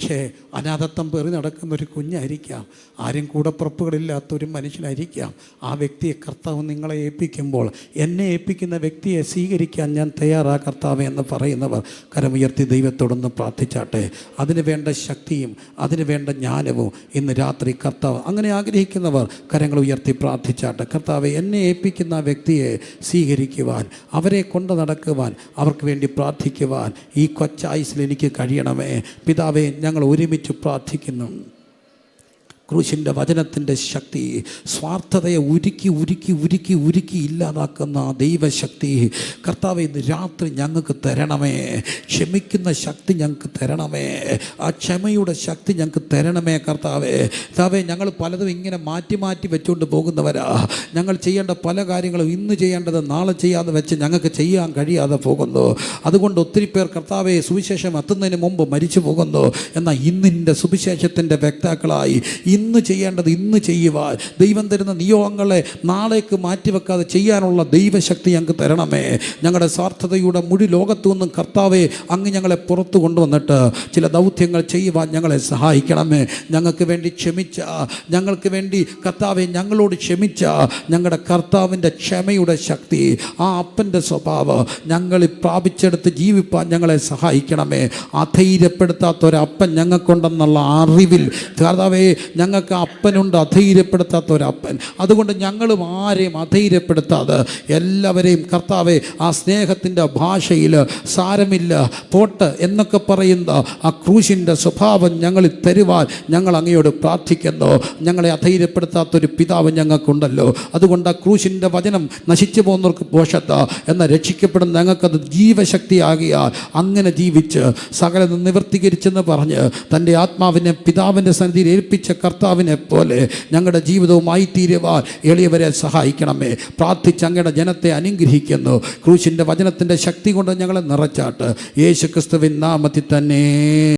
ഒരുപക്ഷെ അനാഥത്വം പേറി നടക്കുന്ന ഒരു കുഞ്ഞായിരിക്കാം. ആരും കൂടപ്പുറപ്പുകളില്ലാത്ത ഒരു മനുഷ്യനായിരിക്കാം. ആ വ്യക്തിയെ കർത്താവ് നിങ്ങളെ ഏൽപ്പിക്കുമ്പോൾ എന്നെ ഏൽപ്പിക്കുന്ന വ്യക്തിയെ സ്വീകരിക്കാൻ ഞാൻ തയ്യാറാ കർത്താവ് എന്ന് പറയുന്നവർ കരമുയർത്തി ദൈവത്തോടൊന്ന് പ്രാർത്ഥിച്ചാട്ടെ. അതിന് വേണ്ട ശക്തിയും അതിന് വേണ്ട ജ്ഞാനവും ഇന്ന് രാത്രി കർത്താവ് അങ്ങനെ ആഗ്രഹിക്കുന്നവർ കരങ്ങൾ ഉയർത്തി പ്രാർത്ഥിച്ചാട്ടെ. കർത്താവ് എന്നെ ഏൽപ്പിക്കുന്ന വ്യക്തിയെ സ്വീകരിക്കുവാൻ അവരെ കൊണ്ട് നടക്കുവാൻ അവർക്ക് വേണ്ടി പ്രാർത്ഥിക്കുവാൻ ഈ കൊച്ചായുസിൽ എനിക്ക് കഴിയണമേ. പിതാവേ ഞങ്ങൾ ഒരുമിച്ച് പ്രാർത്ഥിക്കുന്നു. ക്രൂശിന്റെ വചനത്തിന്റെ ശക്തി സ്വാർത്ഥതയെ ഉരുക്കി ഉരുക്കി ഉരുക്കി ഉരുക്കി ഇല്ലാതാക്കുന്ന ദൈവശക്തി കർത്താവ് ഇന്ന് രാത്രി ഞങ്ങൾക്ക് തരണമേ. ക്ഷമിക്കുന്ന ശക്തി ഞങ്ങൾക്ക് തരണമേ. ആ ക്ഷമയുടെ ശക്തി ഞങ്ങൾക്ക് തരണമേ കർത്താവേ. കർത്താവേ ഞങ്ങൾ പലതും ഇങ്ങനെ മാറ്റി മാറ്റി വെച്ചുകൊണ്ട് പോകുന്നവരാ. ഞങ്ങൾ ചെയ്യേണ്ട പല കാര്യങ്ങളും ഇന്ന് ചെയ്യേണ്ടത് നാളെ ചെയ്യാതെ വെച്ച് ഞങ്ങൾക്ക് ചെയ്യാൻ കഴിയാതെ പോകുന്നു. അതുകൊണ്ട് ഒത്തിരി പേർ കർത്താവെ സുവിശേഷം എത്തുന്നതിന് മുമ്പ് മരിച്ചു പോകുന്നു. എന്നാൽ ഇന്നിന്റെ സുവിശേഷത്തിന്റെ വ്യക്താക്കളായി ഇന്ന് ചെയ്യേണ്ടത് ഇന്ന് ചെയ്യുവാൻ. ദൈവം തരുന്ന നിയോഗങ്ങളെ നാളേക്ക് മാറ്റിവെക്കാതെ ചെയ്യാനുള്ള ദൈവശക്തി ഞങ്ങൾക്ക് തരണമേ. ഞങ്ങളുടെ സ്വാർത്ഥതയുടെ മുഴു ലോകത്തു നിന്നും കർത്താവെ അങ്ങ് ഞങ്ങളെ പുറത്തു കൊണ്ടുവന്നിട്ട് ചില ദൗത്യങ്ങൾ ചെയ്യുവാൻ ഞങ്ങളെ സഹായിക്കണമേ. ഞങ്ങൾക്ക് വേണ്ടി ക്ഷമിച്ച ഞങ്ങൾക്ക് വേണ്ടി കർത്താവെ ഞങ്ങളോട് ക്ഷമിച്ച ഞങ്ങളുടെ കർത്താവിന്റെ ക്ഷമയുടെ ശക്തി ആ അപ്പന്റെ സ്വഭാവം ഞങ്ങളിൽ പ്രാപിച്ചെടുത്ത് ജീവിപ്പാൻ ഞങ്ങളെ സഹായിക്കണമേ. അധൈര്യപ്പെടുത്താത്ത ഒരപ്പൻ ഞങ്ങൾക്കുണ്ടെന്നുള്ള അറിവിൽ കർത്താവേ ഞങ്ങൾക്ക് അപ്പനുണ്ട് അധൈര്യപ്പെടുത്താത്ത ഒരപ്പൻ അതുകൊണ്ട് ഞങ്ങളും ആരെയും അധൈര്യപ്പെടുത്താതെ എല്ലാവരെയും കർത്താവെ ആ സ്നേഹത്തിന്റെ ഭാഷയിൽ സാരമില്ല പോട്ട് എന്നൊക്കെ പറയുന്ന ആ ക്രൂശിന്റെ സ്വഭാവം ഞങ്ങളിൽ തരുവാൻ ഞങ്ങൾ അങ്ങയോട് പ്രാർത്ഥിക്കുന്നു. ഞങ്ങളെ അധൈര്യപ്പെടുത്താത്തൊരു പിതാവ് ഞങ്ങൾക്കുണ്ടല്ലോ. അതുകൊണ്ട് ആ ക്രൂശിന്റെ വചനം നശിച്ചു പോകുന്നവർക്ക് പോഷത്ത എന്ന രക്ഷിക്കപ്പെടുന്ന ഞങ്ങൾക്കത് ജീവശക്തിയാകിയാൽ അങ്ങനെ ജീവിച്ച് സകലത് നിവർത്തീകരിച്ചെന്ന് പറഞ്ഞ് തന്റെ ആത്മാവിനെ പിതാവിന്റെ സന്നിധിയിൽ ഏൽപ്പിച്ച കർത്താവിനെ പോലെ ഞങ്ങളുടെ ജീവിതവുമായി തീരുവാൻ എളിയവരെ സഹായിക്കണമേ. പ്രാർത്ഥിച്ച് അങ്ങയുടെ ജനത്തെ അനുഗ്രഹിക്കുന്നു. ക്രൂശിന്റെ വചനത്തിന്റെ ശക്തി കൊണ്ട് ഞങ്ങളെ നിറച്ചാട്ട്. യേശു ക്രിസ്തുവിൻ നാമത്തിൽ തന്നെ.